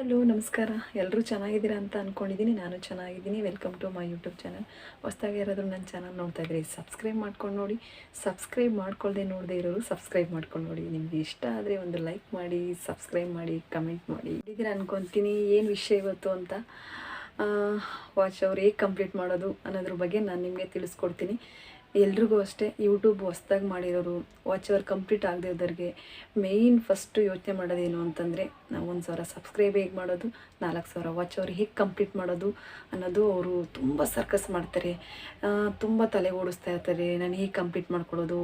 ಎಲ್ಲೋ ನಮಸ್ಕಾರ. ಎಲ್ಲರೂ ಚೆನ್ನಾಗಿದ್ದೀರಾ ಅಂತ ಅಂದ್ಕೊಂಡಿದ್ದೀನಿ ನಾನು ಚೆನ್ನಾಗಿದ್ದೀನಿ. Welcome to my YouTube channel ಹೊಸ್ದಾಗಿ ಯಾರಾದರೂ ನನ್ನ ಚಾನಲ್ ನೋಡ್ತಾ ಇದ್ರಿ ಸಬ್ಸ್ಕ್ರೈಬ್ ಮಾಡ್ಕೊಂಡು ನೋಡಿ. ಸಬ್ಸ್ಕ್ರೈಬ್ ಮಾಡ್ಕೊಳ್ಳದೆ ನೋಡದೆ ಇರೋರು ಸಬ್ಸ್ಕ್ರೈಬ್ ಮಾಡ್ಕೊಂಡು ನೋಡಿ. ನಿಮಗೆ ಇಷ್ಟ ಆದರೆ ಒಂದು ಲೈಕ್ ಮಾಡಿ ಸಬ್ಸ್ಕ್ರೈಬ್ ಮಾಡಿ ಕಮೆಂಟ್ ಮಾಡಿ. ಇದ್ದೀರಾ ಅನ್ಕೊತೀನಿ. ಏನು ವಿಷಯ ಇವತ್ತು ಅಂತ? ವಾಚ್ ಅವ್ರು ಹೇಗೆ ಕಂಪ್ಲೀಟ್ ಮಾಡೋದು ಅನ್ನೋದ್ರ ಬಗ್ಗೆ ನಾನು ನಿಮಗೆ ತಿಳಿಸ್ಕೊಡ್ತೀನಿ. ಎಲ್ರಿಗೂ ಅಷ್ಟೇ ಯೂಟ್ಯೂಬ್ ಹೊಸ್ದಾಗಿ ಮಾಡಿರೋರು ವಾಚ್ ಅವರ್ ಕಂಪ್ಲೀಟ್ ಆಗದೆ ಇದ್ದವ್ರಿಗೆ ಮೇಯ್ನ್ ಫಸ್ಟು ಯೋಚನೆ ಮಾಡೋದೇನು ಅಂತಂದರೆ ನಾವು ಒಂದು ಸಾವಿರ ಸಬ್ಸ್ಕ್ರೈಬ್ ಹೇಗೆ ಮಾಡೋದು, ನಾಲ್ಕು ಸಾವಿರ ವಾಚ್ ಅವ್ರು ಹೇಗೆ ಕಂಪ್ಲೀಟ್ ಮಾಡೋದು ಅನ್ನೋದು ಅವರು ತುಂಬ ಸರ್ಕಸ್ ಮಾಡ್ತಾರೆ. ತುಂಬ ತಲೆ ಓಡಿಸ್ತಾ ಇರ್ತಾರೆ, ನಾನು ಹೇಗೆ ಕಂಪ್ಲೀಟ್ ಮಾಡ್ಕೊಳ್ಳೋದು,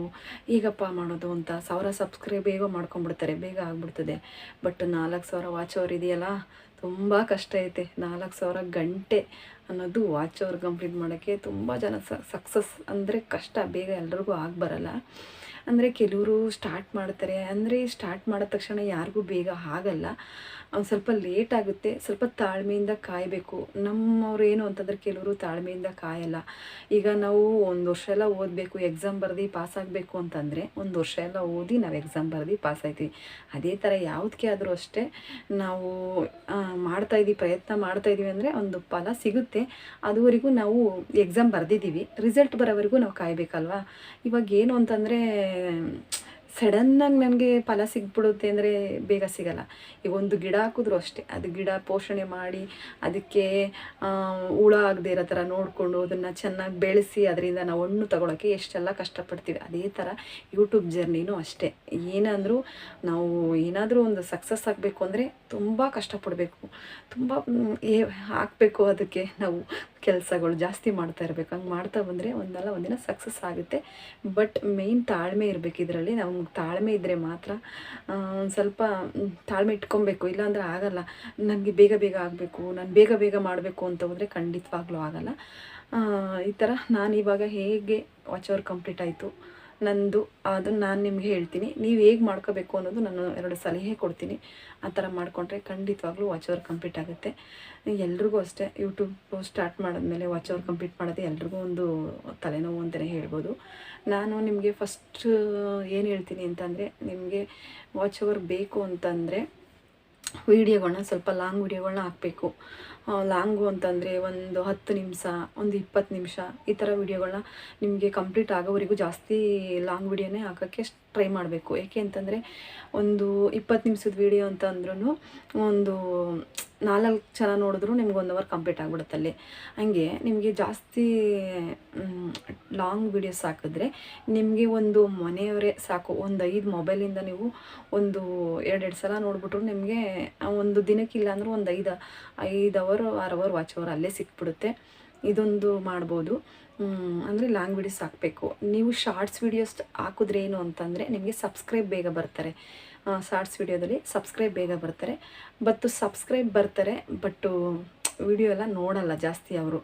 ಈಗಪ್ಪ ಮಾಡೋದು ಅಂತ ಸಾವಿರ ಸಬ್ಸ್ಕ್ರೈಬ್ ಹೇಗೋ ಮಾಡ್ಕೊಂಡ್ಬಿಡ್ತಾರೆ, ಬೇಗ ಆಗಿಬಿಡ್ತದೆ. ಬಟ್ ನಾಲ್ಕು ಸಾವಿರ ವಾಚ್ ಅವ್ರು ಇದೆಯಲ್ಲ, ತುಂಬ ಕಷ್ಟ ಐತೆ. ನಾಲ್ಕು ಸಾವಿರ ಗಂಟೆ ಅನ್ನೋದು ವಾಚ್ ಅವರ್ ಕಂಪ್ಲೀಟ್ ಮಾಡೋಕ್ಕೆ ತುಂಬ ಜನ ಸಕ್ಸಸ್ ಅಂದರೆ ಕಷ್ಟ. ಬೇಗ ಎಲ್ರಿಗೂ ಬರಲ್ಲ ಅಂದರೆ ಕೆಲವರು ಸ್ಟಾರ್ಟ್ ಮಾಡ್ತಾರೆ. ಅಂದರೆ ಸ್ಟಾರ್ಟ್ ಮಾಡಿದ ತಕ್ಷಣ ಯಾರಿಗೂ ಬೇಗ ಆಗಲ್ಲ. ಒಂದು ಸ್ವಲ್ಪ ಲೇಟ್ ಆಗುತ್ತೆ. ಸ್ವಲ್ಪ ತಾಳ್ಮೆಯಿಂದ ಕಾಯಬೇಕು. ನಮ್ಮವ್ರು ಏನು ಅಂತಂದರೆ ಕೆಲವರು ತಾಳ್ಮೆಯಿಂದ ಕಾಯಲ್ಲ. ಈಗ ನಾವು ಒಂದು ವರ್ಷ ಎಲ್ಲ ಓದಬೇಕು ಎಕ್ಸಾಮ್ ಬರೆದು ಪಾಸ್ ಆಗಬೇಕು ಅಂತಂದರೆ ಒಂದು ವರ್ಷ ಎಲ್ಲ ಓದಿ ನಾವು ಎಕ್ಸಾಮ್ ಬರೆದು ಪಾಸ್ ಆಯ್ತೀವಿ. ಅದೇ ಥರ ಯಾವುದಕ್ಕೆ ಆದರೂ ಅಷ್ಟೇ ನಾವು ಮಾಡ್ತಾಯಿದ್ದೀವಿ ಪ್ರಯತ್ನ ಮಾಡ್ತಾಯಿದ್ದೀವಿ ಅಂದರೆ ಒಂದು ಫಲ ಸಿಗುತ್ತೆ. ಅದುವರೆಗೂ ನಾವು ಎಕ್ಸಾಮ್ ಬರೆದಿದ್ದೀವಿ. ರಿಸಲ್ಟ್ ಬರೋವರೆಗೂ ನಾವು ಕಾಯಬೇಕಲ್ವಾ? ಇವಾಗ ಏನು ಅಂತಂದರೆ ಸಡನ್ನಾಗಿ ನನಗೆ ಫಲ ಸಿಗ್ಬಿಡುತ್ತೆ ಅಂದರೆ ಬೇಗ ಸಿಗಲ್ಲ. ಈಗ ಒಂದು ಗಿಡ ಹಾಕಿದ್ರು ಅಷ್ಟೇ. ಅದು ಗಿಡ ಪೋಷಣೆ ಮಾಡಿ ಅದಕ್ಕೆ ಹುಳ ಆಗದೆ ಇರೋ ಥರ ನೋಡಿಕೊಂಡು ಅದನ್ನು ಚೆನ್ನಾಗಿ ಬೆಳೆಸಿ ಅದರಿಂದ ನಾವು ಹಣ್ಣು ತಗೊಳಕ್ಕೆ ಎಷ್ಟೆಲ್ಲ ಕಷ್ಟಪಡ್ತೀವಿ. ಅದೇ ಥರ ಯೂಟ್ಯೂಬ್ ಜರ್ನಿನೂ ಅಷ್ಟೇ. ಏನಾದರೂ ನಾವು ಏನಾದರೂ ಒಂದು ಸಕ್ಸಸ್ ಆಗಬೇಕು ಅಂದರೆ ತುಂಬ ಕಷ್ಟಪಡಬೇಕು. ತುಂಬ ಹಾಕಬೇಕು ಅದಕ್ಕೆ ನಾವು. ಕೆಲಸಗಳು ಜಾಸ್ತಿ ಮಾಡ್ತಾ ಇರಬೇಕು. ಹಂಗೆ ಮಾಡ್ತಾ ಬಂದರೆ ಒಂದಲ್ಲ ಒಂದಿನ ಸಕ್ಸಸ್ ಆಗುತ್ತೆ. ಬಟ್ ಮೇಯ್ನ್ ತಾಳ್ಮೆ ಇರಬೇಕು ಇದರಲ್ಲಿ. ನಮ್ಗೆ ತಾಳ್ಮೆ ಇದ್ದರೆ ಮಾತ್ರ ಸ್ವಲ್ಪ ತಾಳ್ಮೆ ಇಟ್ಕೊಬೇಕು. ಇಲ್ಲಾಂದ್ರೆ ಆಗಲ್ಲ. ನನಗೆ ಬೇಗ ಬೇಗ ಆಗಬೇಕು. ನಾನು ಬೇಗ ಬೇಗ ಮಾಡಬೇಕು ಅಂತ ಹೋದರೆ ಖಂಡಿತವಾಗ್ಲೂ ಆಗಲ್ಲ. ಈ ಥರ ನಾನು ಇವಾಗ ಹೇಗೆ ವಾಚ್ ಅವರ್ ಕಂಪ್ಲೀಟ್ ಆಯಿತು? ನಂದು ಅದನ್ನು ನಾನು ನಿಮಗೆ ಹೇಳ್ತೀನಿ. ನೀವು ಹೇಗೆ ಮಾಡ್ಕೋಬೇಕು ಅನ್ನೋದು ನಾನು ಎರಡು ಸಲಹೆ ಕೊಡ್ತೀನಿ. ಆ ಥರ ಮಾಡಿಕೊಂಡ್ರೆ ಖಂಡಿತವಾಗ್ಲೂ ವಾಚ್ ಅವರ್ ಕಂಪ್ಲೀಟ್ ಆಗುತ್ತೆ. ಎಲ್ರಿಗೂ ಅಷ್ಟೇ ಯೂಟ್ಯೂಬ್ ಸ್ಟಾರ್ಟ್ ಮಾಡಿದ್ಮೇಲೆ ವಾಚ್ ಅವರ್ ಕಂಪ್ಲೀಟ್ ಮಾಡೋದು ಎಲ್ರಿಗೂ ಒಂದು ತಲೆನೋವು ಅಂತಲೇ ಹೇಳ್ಬೋದು. ನಾನು ನಿಮಗೆ ಫಸ್ಟ್ ಏನು ಹೇಳ್ತೀನಿ ಅಂತಂದರೆ ನಿಮಗೆ ವಾಚ್ ಅವರ್ ಬೇಕು ಅಂತಂದರೆ ವೀಡಿಯೋಗಳನ್ನ ಸ್ವಲ್ಪ ಲಾಂಗ್ ವೀಡಿಯೋಗಳನ್ನ ಹಾಕಬೇಕು. ಲಾಂಗು ಅಂತಂದರೆ ಒಂದು ಹತ್ತು ನಿಮಿಷ, ಒಂದು ಇಪ್ಪತ್ತು ನಿಮಿಷ ಈ ಥರ ವೀಡಿಯೋಗಳನ್ನ ನಿಮಗೆ ಕಂಪ್ಲೀಟ್ ಆಗೋವರೆಗೂ ಜಾಸ್ತಿ ಲಾಂಗ್ ವೀಡಿಯೋನೇ ಹಾಕೋಕ್ಕೆ ಟ್ರೈ ಮಾಡಬೇಕು. ಏಕೆ ಅಂತಂದರೆ ಒಂದು ಇಪ್ಪತ್ತು ನಿಮಿಷದ ವೀಡಿಯೋ ಅಂತ ಅಂದ್ರೂ ಒಂದು ನಾಲ್ಕು ಜನ ನೋಡಿದ್ರು ನಿಮ್ಗೆ ಒಂದು ಅವರ್ ಕಂಪ್ಲೀಟ್ ಆಗಿಬಿಡುತ್ತಲ್ಲಿ ಹಂಗೆ ನಿಮಗೆ ಜಾಸ್ತಿ ಲಾಂಗ್ ವೀಡಿಯೋಸ್ ಹಾಕಿದ್ರೆ ನಿಮಗೆ ಒಂದು ಮನೆಯವರೇ ಸಾಕು. ಒಂದು ಐದು ಮೊಬೈಲಿಂದ ನೀವು ಒಂದು ಎರಡೆರಡು ಸಲ ನೋಡಿಬಿಟ್ರು ನಿಮಗೆ ಒಂದು ದಿನಕ್ಕಿಲ್ಲ ಅಂದ್ರೆ ಒಂದು ಐದು ಐದು ಅವರ್ ಆರು ಅವರ್ ವಾಚ್ ಅವರ್ ಅಲ್ಲೇ ಸಿಕ್ಬಿಡುತ್ತೆ. ಇದೊಂದು ಮಾಡ್ಬೋದು. ಅಂದರೆ ಲಾಂಗ್ ವೀಡಿಯೋಸ್ ಹಾಕಬೇಕು. ನೀವು ಶಾರ್ಟ್ಸ್ ವೀಡಿಯೋಸ್ ಹಾಕಿದ್ರೆ ಏನು ಅಂತಂದರೆ ನಿಮಗೆ ಸಬ್ಸ್ಕ್ರೈಬ್ ಬೇಗ ಬರ್ತಾರೆ. ಶಾರ್ಟ್ಸ್ ವೀಡಿಯೋದಲ್ಲಿ ಸಬ್ಸ್ಕ್ರೈಬ್ ಬೇಗ ಬರ್ತಾರೆ. ಬಟ್ ಸಬ್ಸ್ಕ್ರೈಬ್ ಬರ್ತಾರೆ ಬಟ್ಟು ವಿಡಿಯೋ ಎಲ್ಲ ನೋಡಲ್ಲ ಜಾಸ್ತಿ ಅವರು.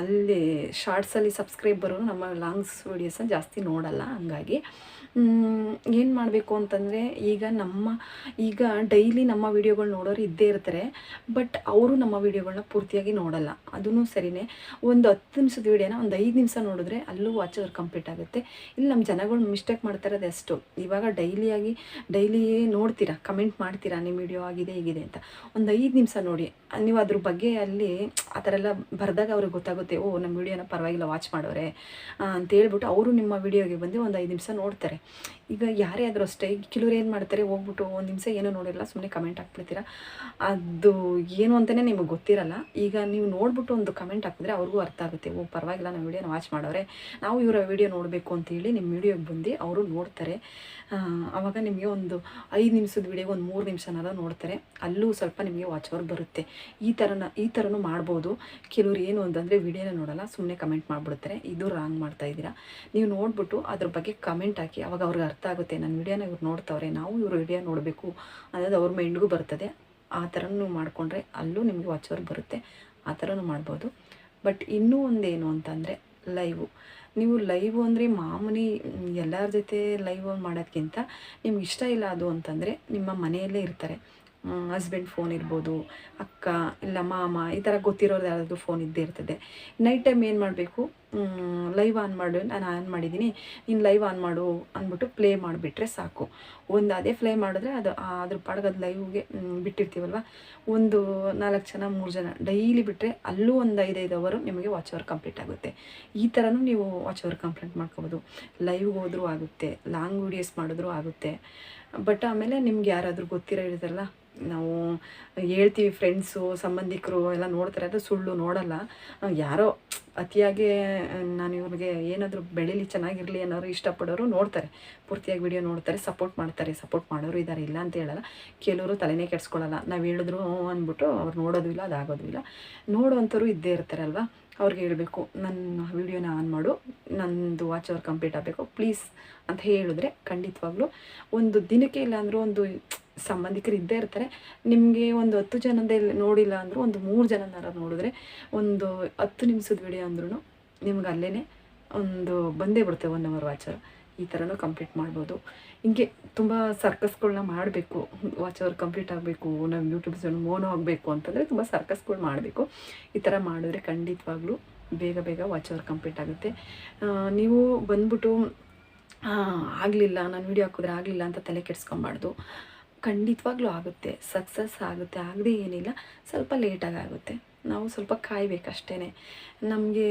ಅಲ್ಲಿ ಶಾರ್ಟ್ಸಲ್ಲಿ ಸಬ್ಸ್ಕ್ರೈಬ್ ಬರೋರು ನಮ್ಮ ಲಾಂಗ್ಸ್ ವೀಡಿಯೋಸನ್ನ ಜಾಸ್ತಿ ನೋಡಲ್ಲ ಹಂಗಾಗಿ. ಏನು ಮಾಡಬೇಕು ಅಂತಂದರೆ ಈಗ ನಮ್ಮ, ಈಗ ಡೈಲಿ ನಮ್ಮ ವೀಡಿಯೋಗಳು ನೋಡೋರು ಇದ್ದೇ ಇರ್ತಾರೆ ಬಟ್ ಅವರು ನಮ್ಮ ವೀಡಿಯೋಗಳನ್ನ ಪೂರ್ತಿಯಾಗಿ ನೋಡಲ್ಲ. ಅದೂ ಸರಿನೇ. ಒಂದು ಹತ್ತು ನಿಮಿಷದ ವೀಡಿಯೋನ ಒಂದು ಐದು ನಿಮಿಷ ನೋಡಿದ್ರೆ ಅಲ್ಲೂ ವಾಚ್ ಅವ್ರು ಕಂಪ್ಲೀಟ್ ಆಗುತ್ತೆ. ಇಲ್ಲಿ ನಮ್ಮ ಜನಗಳು ಮಿಸ್ಟೇಕ್ ಮಾಡ್ತಾ ಇರೋದು ಎಷ್ಟು ಇವಾಗ ಡೈಲಿಯಾಗಿ ಡೈಲಿ ನೋಡ್ತೀರಾ ಕಮೆಂಟ್ ಮಾಡ್ತೀರಾ ನಿಮ್ಮ ವಿಡಿಯೋ ಆಗಿದೆ, ಹೀಗಿದೆ ಅಂತ. ಒಂದು ಐದು ನಿಮಿಷ ನೋಡಿ. ನೀವು ಅದ್ರ ಬಗ್ಗೆ ಅಲ್ಲಿ ಆ ಥರ ಎಲ್ಲ ಬರೆದಾಗ ಅವ್ರಿಗೆ ಗೊತ್ತಾಗುತ್ತೆ, ಓ, ನಮ್ಮ ವಿಡಿಯೋನ ಪರವಾಗಿಲ್ಲ ವಾಚ್ ಮಾಡೋರೆ ಅಂತ ಹೇಳ್ಬಿಟ್ಟು ಅವರು ನಿಮ್ಮ ವಿಡಿಯೋಗೆ ಬಂದು ಒಂದು ಐದು ನಿಮಿಷ ನೋಡ್ತಾರೆ. ಈಗ ಯಾರೇ ಆದರೂ ಅಷ್ಟೇ ಕೆಲವ್ರು ಏನು ಮಾಡ್ತಾರೆ, ಹೋಗ್ಬಿಟ್ಟು ಒಂದು ನಿಮಿಷ ಏನೂ ನೋಡಿರಲ್ಲ ಸುಮ್ಮನೆ ಕಮೆಂಟ್ ಹಾಕ್ಬಿಡ್ತೀರಾ? ಅದು ಏನು ಅಂತಲೇ ನಿಮಗೆ ಗೊತ್ತಿರಲ್ಲ. ಈಗ ನೀವು ನೋಡ್ಬಿಟ್ಟು ಒಂದು ಕಮೆಂಟ್ ಹಾಕಿದ್ರೆ ಅವ್ರಿಗೂ ಅರ್ಥ ಆಗುತ್ತೆ, ಓ, ಪರವಾಗಿಲ್ಲ, ನಮ್ಮ ವಿಡಿಯೋನ ವಾಚ್ ಮಾಡೋರೆ. ನಾವು ಇವರ ವಿಡಿಯೋ ನೋಡಬೇಕು ಅಂತೇಳಿ ನಿಮ್ಮ ವಿಡಿಯೋಗೆ ಬಂದು ಅವರು ನೋಡ್ತಾರೆ. ಆವಾಗ ನಿಮಗೆ ಒಂದು ಐದು ನಿಮಿಷದ ವಿಡಿಯೋ ಒಂದು ಮೂರು ನಿಮಿಷನಾದ ನೋಡ್ತಾರೆ. ಅಲ್ಲೂ ಸ್ವಲ್ಪ ನಿಮಗೆ ವಾಚ್ ಅವರ್ ಬರುತ್ತೆ. ಈ ಥರನ ಈ ಥರನೂ ಮಾಡ್ಬೋದು. ಕೆಲವ್ರು ಏನು ಅಂತಂದರೆ ವಿಡಿಯೋನ ನೋಡಲ್ಲ ಸುಮ್ಮನೆ ಕಮೆಂಟ್ ಮಾಡಿಬಿಡ್ತಾರೆ. ಇದು ರಾಂಗ್ ಮಾಡ್ತಾ ಇದ್ದೀರಾ? ನೀವು ನೋಡ್ಬಿಟ್ಟು ಅದ್ರ ಬಗ್ಗೆ ಕಮೆಂಟ್ ಹಾಕಿ. ಅವಾಗ ಅವ್ರಿಗೆ ಅರ್ಥ ಆಗುತ್ತೆ ನನ್ನ ವಿಡಿಯೋನ ಇವ್ರು ನೋಡ್ತಾವ್ರೆ, ನಾವು ಇವ್ರ ವಿಡಿಯೋ ನೋಡಬೇಕು. ಅನ್ನೋದು ಅವ್ರ ಮೈಂಡ್ಗೂ ಬರ್ತದೆ. ಆ ಥರನೂ ಮಾಡಿಕೊಂಡ್ರೆ ಅಲ್ಲೂ ನಿಮಗೆ ವಾಚ್ ಅವರ್ ಬರುತ್ತೆ. ಆ ಥರನೂ ಮಾಡ್ಬೋದು. ಬಟ್ ಇನ್ನೂ ಒಂದೇನು ಅಂತಂದರೆ ಲೈವು ನೀವು ಲೈವ್ ಅಂದರೆ ಮಾಮೂಲಿ ಎಲ್ಲರ ಜೊತೆ ಲೈವ್ ಮಾಡೋದಕ್ಕಿಂತ ನಿಮ್ಗೆ ಇಷ್ಟ ಇಲ್ಲ ಅದು ಅಂತಂದರೆ ನಿಮ್ಮ ಮನೆಯಲ್ಲೇ ಇರ್ತಾರೆ. ಹಸ್ಬೆಂಡ್ ಫೋನ್ ಇರ್ಬೋದು, ಅಕ್ಕ ಇಲ್ಲ ಮಾಮ ಈ ಥರ ಗೊತ್ತಿರೋರು ಯಾರಾದರೂ ಫೋನ್ ಇದ್ದೇ ಇರ್ತದೆ. ನೈಟ್ ಟೈಮ್ ಏನು ಮಾಡಬೇಕು? ಲೈವ್ ಆನ್ ಮಾಡು, ನಾನು ಆನ್ ಮಾಡಿದ್ದೀನಿ ನೀನು ಲೈವ್ ಆನ್ ಮಾಡು ಅಂದ್ಬಿಟ್ಟು ಪ್ಲೇ ಮಾಡಿಬಿಟ್ರೆ ಸಾಕು. ಒಂದು ಅದೇ ಪ್ಲೇ ಮಾಡಿದ್ರೆ ಅದು ಅದ್ರ ಪಾಡ್ಗೆ ಅದು ಲೈವ್ಗೆ ಬಿಟ್ಟಿರ್ತೀವಲ್ವ? ಒಂದು ನಾಲ್ಕು ಜನ, ಮೂರು ಜನ ಡೈಲಿ ಬಿಟ್ಟರೆ ಅಲ್ಲೂ ಒಂದು ಐದೈದು ಅವರು ನಿಮಗೆ ವಾಚ್ ಅವರ್ ಕಂಪ್ಲೀಟ್ ಆಗುತ್ತೆ. ಈ ಥರನೂ ನೀವು ವಾಚ್ ಅವರ್ ಕಂಪ್ಲೀಟ್ ಮಾಡ್ಕೋಬೋದು. ಲೈವ್ಗೆ ಹೋದರೂ ಆಗುತ್ತೆ ಲಾಂಗ್ ವೀಡಿಯೋಸ್ ಮಾಡಿದ್ರೂ ಆಗುತ್ತೆ. ಬಟ್ ಆಮೇಲೆ ನಿಮ್ಗೆ ಯಾರಾದರೂ ಗೊತ್ತಿರೋ ಇರೋದಲ್ಲ ನಾವು ಹೇಳ್ತೀವಿ ಫ್ರೆಂಡ್ಸು ಸಂಬಂಧಿಕರು ಎಲ್ಲ ನೋಡ್ತಾರೆ, ಅದು ಸುಳ್ಳು ನೋಡಲ್ಲ. ಯಾರೋ ಅತಿಯಾಗಿ ನಾನು ಇವ್ರಿಗೆ ಏನಾದರೂ ಬೆಳೀಲಿ ಚೆನ್ನಾಗಿರಲಿ ಅನ್ನೋರು ಇಷ್ಟಪಡೋರು ನೋಡ್ತಾರೆ. ಪೂರ್ತಿಯಾಗಿ ವಿಡಿಯೋ ನೋಡ್ತಾರೆ ಸಪೋರ್ಟ್ ಮಾಡ್ತಾರೆ. ಸಪೋರ್ಟ್ ಮಾಡೋರು ಇದ್ದಾರೆ ಇಲ್ಲ ಅಂತ ಹೇಳಲ್ಲ. ಕೆಲವರು ತಲೆನೇ ಕೆಡ್ಸ್ಕೊಳ್ಳಲ್ಲ ನಾವು ಹೇಳಿದ್ರು ಅಂದ್ಬಿಟ್ಟು ಅವ್ರು ನೋಡೋದು ಇಲ್ಲ, ಅದಾಗೋದು ಇಲ್ಲ. ನೋಡುವಂಥವ್ರು ಇದ್ದೇ ಅಲ್ವಾ? ಅವ್ರಿಗೆ ಹೇಳಬೇಕು, ನನ್ನ ವಿಡಿಯೋನ ಆನ್ ಮಾಡು. ನಂದು ವಾಚ್ ಅವ್ರು ಕಂಪ್ಲೀಟ್ ಆಗಬೇಕು. ಪ್ಲೀಸ್ ಅಂತ ಹೇಳಿದ್ರೆ ಖಂಡಿತವಾಗ್ಲೂ ಒಂದು ದಿನಕ್ಕೆ ಇಲ್ಲ ಅಂದರೂ ಒಂದು ಸಂಬಂಧಿಕರು ಇದ್ದೇ ಇರ್ತಾರೆ. ನಿಮಗೆ ಒಂದು ಹತ್ತು ಜನದೇ ನೋಡಿಲ್ಲ ಅಂದರೂ ಒಂದು ಮೂರು ಜನನಾರ ನೋಡಿದ್ರೆ ಒಂದು ಹತ್ತು ನಿಮಿಷದ ವಿಡಿಯೋ ಅಂದ್ರೂ ನಿಮ್ಗೆ ಅಲ್ಲೇ ಒಂದು ಬಂದೇ ಬಿಡುತ್ತೆ ಒನ್ ಅವರ್ ವಾಚರ್ ಈ ಥರನೂ ಕಂಪ್ಲೀಟ್ ಮಾಡ್ಬೋದು. ಹಿಂಗೆ ತುಂಬ ಸರ್ಕಸ್ಗಳನ್ನ ಮಾಡಬೇಕು. ವಾಚ್ ಅವರ್ ಕಂಪ್ಲೀಟ್ ಆಗಬೇಕು, ನಾವು ಯೂಟ್ಯೂಬ್ ಮೋನೋ ಆಗಬೇಕು ಅಂತಂದರೆ ತುಂಬ ಸರ್ಕಸ್ಗಳು ಮಾಡಬೇಕು. ಈ ಥರ ಮಾಡಿದ್ರೆ ಖಂಡಿತವಾಗ್ಲೂ ಬೇಗ ಬೇಗ ವಾಚ್ ಅವರ್ ಕಂಪ್ಲೀಟ್ ಆಗುತ್ತೆ. ನೀವು ಬಂದ್ಬಿಟ್ಟು ಆಗಲಿಲ್ಲ, ನಾನು ವೀಡಿಯೋ ಹಾಕಿದ್ರೆ ಆಗಲಿಲ್ಲ ಅಂತ ತಲೆ ಕೆಡಿಸ್ಕೊಬಾರ್ದು. ಖಂಡಿತವಾಗ್ಲೂ ಆಗುತ್ತೆ. ಸಕ್ಸಸ್ ಆಗುತ್ತೆ. ಆಗದೆ ಏನಿಲ್ಲ. ಸ್ವಲ್ಪ ಲೇಟಾಗಿ ಆಗುತ್ತೆ. ನಾವು ಸ್ವಲ್ಪ ಕಾಯಬೇಕಷ್ಟೇ ನಮಗೆ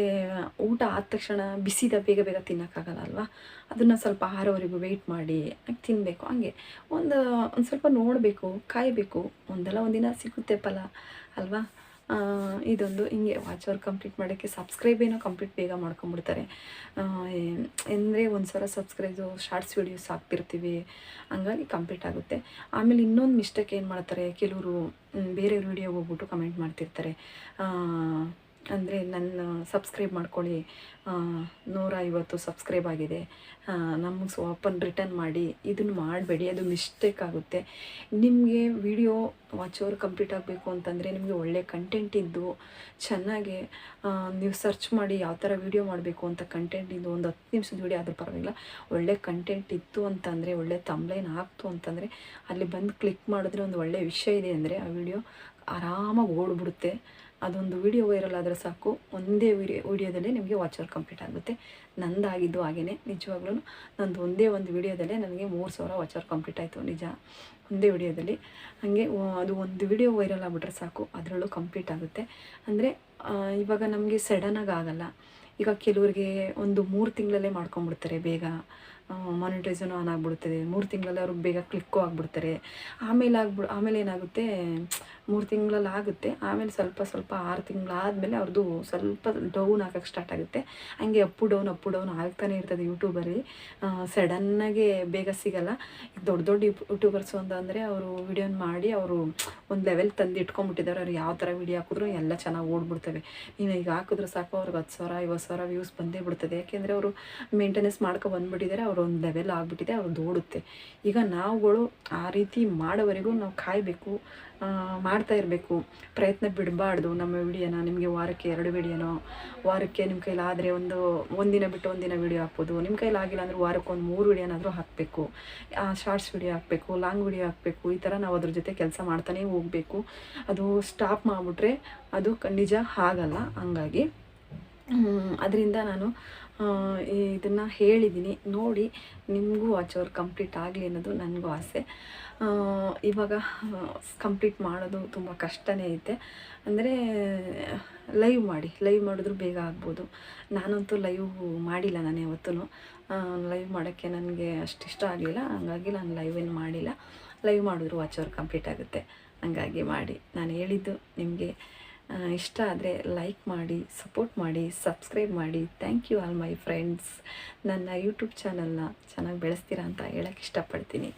ಊಟ ಆದ ತಕ್ಷಣ ಬಿಸಿದ ಬೇಗ ಬೇಗ ತಿನ್ನೋಕ್ಕಾಗಲ್ಲ ಅಲ್ವಾ? ಅದನ್ನು ಸ್ವಲ್ಪ ಆರೋವರೆಗೂ ವೆಯ್ಟ್ ಮಾಡಿ ತಿನ್ನಬೇಕು ಹಾಗೆ ಒಂದು ಒಂದು ಸ್ವಲ್ಪ ನೋಡಬೇಕು, ಕಾಯಬೇಕು. ಒಂದಲ್ಲ ಒಂದಿನ ಸಿಗುತ್ತೆ ಫಲ, ಅಲ್ವಾ? ಇದೊಂದು ಹಿಂಗೆ ವಾಚ್ ಅವರ್ ಕಂಪ್ಲೀಟ್ ಮಾಡೋಕ್ಕೆ ಸಬ್ಸ್ಕ್ರೈಬ್ ಏನೋ ಕಂಪ್ಲೀಟ್ ಬೇಗ ಮಾಡ್ಕೊಂಬಿಡ್ತಾರೆ ಅಂದರೆ ಒಂದು ಸಲ ಸಬ್ಸ್ಕ್ರೈಬು ಶಾರ್ಟ್ಸ್ ವೀಡಿಯೋಸ್ ಹಾಕ್ತಿರ್ತೀವಿ, ಹಂಗಾಗಿ ಕಂಪ್ಲೀಟ್ ಆಗುತ್ತೆ. ಆಮೇಲೆ ಇನ್ನೊಂದು ಮಿಸ್ಟೇಕ್ ಏನು ಮಾಡ್ತಾರೆ, ಕೆಲವರು ಬೇರೆ ವಿಡಿಯೋ ಹೋಗ್ಬಿಟ್ಟು ಕಮೆಂಟ್ ಮಾಡ್ತಿರ್ತಾರೆ. ಅಂದರೆ ನನ್ನ ಸಬ್ಸ್ಕ್ರೈಬ್ ಮಾಡ್ಕೊಳ್ಳಿ. ನೂರ ಐವತ್ತು ಸಬ್ಸ್ಕ್ರೈಬ್ ಆಗಿದೆ. ನಮಗೆ ಓಪನ್ ರಿಟರ್ನ್ ಮಾಡಿ. ಇದನ್ನು ಮಾಡಬೇಡಿ. ಅದು ಮಿಸ್ಟೇಕ್ ಆಗುತ್ತೆ. ನಿಮಗೆ ವಿಡಿಯೋ ವಾಚ್ ಕಂಪ್ಲೀಟ್ ಆಗಬೇಕು ಅಂತಂದರೆ ನಿಮಗೆ ಒಳ್ಳೆ ಕಂಟೆಂಟ್ ಇದ್ದು, ಚೆನ್ನಾಗಿ ನೀವು ಸರ್ಚ್ ಮಾಡಿ ಯಾವ ಥರ ವೀಡಿಯೋ ಮಾಡಬೇಕು ಅಂತ ಕಂಟೆಂಟ್ ಇದ್ದು, ಒಂದು ಹತ್ತು ನಿಮಿಷದ ವೀಡಿಯೋ ಆದರೂ ಪರವಾಗಿಲ್ಲ. ಒಳ್ಳೆ ಕಂಟೆಂಟ್ ಇತ್ತು ಅಂತಂದರೆ, ಒಳ್ಳೆ ತಂಬ್ಲೈನ್ ಆಗ್ತು ಅಂತಂದರೆ, ಅಲ್ಲಿ ಬಂದು ಕ್ಲಿಕ್ ಮಾಡಿದ್ರೆ ಒಂದು ಒಳ್ಳೆ ವಿಷಯ ಇದೆ ಅಂದರೆ, ಆ ವಿಡಿಯೋ ಆರಾಮಾಗಿ ಓಡ್ಬಿಡುತ್ತೆ. ಅದೊಂದು ವಿಡಿಯೋ ವೈರಲ್ ಆದರೆ ಸಾಕು. ಒಂದೇ ವಿಡಿಯೋ ವಿಡಿಯೋದಲ್ಲೇ ನಿಮಗೆ ವಾಚರ್ ಕಂಪ್ಲೀಟ್ ಆಗುತ್ತೆ. ನಂದಾಗಿದ್ದು ಹಾಗೆಯೇ ನಿಜವಾಗ್ಲೂ ನಂದು ಒಂದೇ ಒಂದು ವಿಡಿಯೋದಲ್ಲೇ ನನಗೆ ಮೂರು ಸಾವಿರ ವಾಚರ್ ಕಂಪ್ಲೀಟ್ ಆಯಿತು. ನಿಜ. ಒಂದೇ ವಿಡಿಯೋದಲ್ಲಿ ಹಾಗೆ ಅದು ಒಂದು ವಿಡಿಯೋ ವೈರಲ್ ಆಗಿಬಿಟ್ರೆ ಸಾಕು. ಅದರಲ್ಲೂ ಕಂಪ್ಲೀಟ್ ಆಗುತ್ತೆ. ಅಂದರೆ ಇವಾಗ ನಮಗೆ ಸಡನ್ನಾಗಿ ಆಗಲ್ಲ. ಈಗ ಕೆಲವ್ರಿಗೆ ಒಂದು ಮೂರು ತಿಂಗಳಲ್ಲೇ ಮಾಡ್ಕೊಂಬಿಡ್ತಾರೆ ಬೇಗ. ಮಾನಿಟೈಸನು ಆನ್ ಆಗಿಬಿಡ್ತದೆ. ಮೂರು ತಿಂಗಳಲ್ಲಿ ಅವರು ಬೇಗ ಕ್ಲಿಕ್ಕು ಆಗಿಬಿಡ್ತಾರೆ. ಆಮೇಲೆ ಆಗ್ಬಿಡ್, ಆಮೇಲೆ ಏನಾಗುತ್ತೆ? ಮೂರು ತಿಂಗಳಲ್ಲಿ ಆಗುತ್ತೆ. ಆಮೇಲೆ ಸ್ವಲ್ಪ ಸ್ವಲ್ಪ ಆರು ತಿಂಗಳಾದಮೇಲೆ ಅವ್ರದ್ದು ಸ್ವಲ್ಪ ಡೌನ್ ಹಾಕೋಕ್ಕೆ ಸ್ಟಾರ್ಟ್ ಆಗುತ್ತೆ. ಹಂಗೆ ಅಪ್ಪು ಡೌನ್ ಅಪ್ಪು ಡೌನ್ ಆಗ್ತಾನೆ ಇರ್ತದೆ ಯೂಟ್ಯೂಬಲ್ಲಿ ಸಡನ್ನಾಗಿ ಬೇಗ ಸಿಗಲ್ಲ. ದೊಡ್ಡ ದೊಡ್ಡ ಯೂಟ್ಯೂಬರ್ಸು ಅಂತಂದರೆ ಅವರು ವಿಡಿಯೋನ ಮಾಡಿ ಅವರು ಒಂದು ಲೆವೆಲ್ ತಂದು ಇಟ್ಕೊಂಡ್ಬಿಟ್ಟಿದ್ದಾರೆ ಅವ್ರು ಯಾವ ಥರ ವಿಡಿಯೋ ಹಾಕಿದ್ರು ಎಲ್ಲ ಚೆನ್ನಾಗಿ ಓಡ್ಬಿಡ್ತವೆ. ನೀನು ಈಗ ಹಾಕಿದ್ರೆ ಸಾಕು, ಅವ್ರಿಗೆ ಹತ್ತು ಸಾವಿರ, ಐವತ್ತು ಸಾವಿರ ವ್ಯೂಸ್ ಬಂದೇ ಬಿಡ್ತದೆ. ಯಾಕೆಂದರೆ ಅವರು ಮೇಂಟೆನೆನ್ಸ್ ಮಾಡ್ಕೊ ಬಂದುಬಿಟ್ಟಿದ್ದಾರೆ. ಅವ್ರು ಒಂದು ಲೆವೆಲ್ ಆಗಿಬಿಟ್ಟಿದೆ ಅವ್ರದ್ದು ಓಡುತ್ತೆ ಈಗ ನಾವುಗಳು ಆ ರೀತಿ ಮಾಡೋವರೆಗೂ ನಾವು ಕಾಯಬೇಕು ಮಾಡ್ತಾ ಇರಬೇಕು. ಪ್ರಯತ್ನ ಬಿಡಬಾರ್ದು. ನಮ್ಮ ವಿಡಿಯೋನ, ನಿಮಗೆ ವಾರಕ್ಕೆ ಎರಡು ವಿಡಿಯೋನೋ, ವಾರಕ್ಕೆ ನಿಮ್ಮ ಕೈಲಾದರೆ ಒಂದು ಒಂದಿನ ಬಿಟ್ಟು ಒಂದಿನ ವಿಡಿಯೋ ಹಾಕ್ಬೋದು. ನಿಮ್ಮ ಕೈಲಾಗಿಲ್ಲ ಅಂದ್ರೆ ವಾರಕ್ಕೆ ಒಂದು ಮೂರು ವಿಡಿಯೋನಾದರೂ ಹಾಕಬೇಕು. ಶಾರ್ಟ್ಸ್ ವಿಡಿಯೋ ಹಾಕಬೇಕು ಲಾಂಗ್ ವಿಡಿಯೋ ಹಾಕಬೇಕು. ಈ ಥರ ನಾವು ಅದ್ರ ಜೊತೆ ಕೆಲಸ ಮಾಡ್ತಾನೆ ಹೋಗಬೇಕು. ಅದು ಸ್ಟಾಪ್ ಮಾಡಿಬಿಟ್ರೆ ಅದು ನಿಜ ಆಗಲ್ಲ ಹಂಗಾಗಿ ಅದರಿಂದ ನಾನು ಇದನ್ನು ಹೇಳಿದ್ದೀನಿ ನೋಡಿ, ನಿಮಗೂ ವಾಚ್ ಅವರ್ ಕಂಪ್ಲೀಟ್ ಆಗಲಿ ಅನ್ನೋದು ನನಗೂ ಆಸೆ. ಇವಾಗ ಕಂಪ್ಲೀಟ್ ಮಾಡೋದು ತುಂಬ ಕಷ್ಟನೇ ಐತೆ. ಅಂದರೆ ಲೈವ್ ಮಾಡಿ ಲೈವ್ ಮಾಡಿದ್ರು ಬೇಗ ಆಗ್ಬೋದು. ನಾನಂತೂ ಲೈವ್ ಮಾಡಿಲ್ಲ ನಾನು ಯಾವತ್ತೂ ಲೈವ್ ಮಾಡೋಕ್ಕೆ ನನಗೆ ಅಷ್ಟು ಇಷ್ಟ ಆಗಲಿಲ್ಲ. ಹಂಗಾಗಿ ನಾನು ಲೈವ್ ಏನು ಮಾಡಿಲ್ಲ. ಲೈವ್ ಮಾಡಿದ್ರು ವಾಚ್ ಅವರ್ ಕಂಪ್ಲೀಟ್ ಆಗುತ್ತೆ. ಹಂಗಾಗಿ ಮಾಡಿ. ನಾನು ಹೇಳಿದ್ದು ನಿಮಗೆ ಇಷ್ಟ ಆದರೆ ಲೈಕ್ ಮಾಡಿ ಸಪೋರ್ಟ್ ಮಾಡಿ ಸಬ್ಸ್ಕ್ರೈಬ್ ಮಾಡಿ. Thank you all my friends ನನ್ನ ಯೂಟ್ಯೂಬ್ ಚಾನಲ್ನ ಚೆನ್ನಾಗಿ ಬೆಳೆಸ್ತೀರಾ ಅಂತ ಹೇಳಕ್ಕೆ ಇಷ್ಟಪಡ್ತೀನಿ.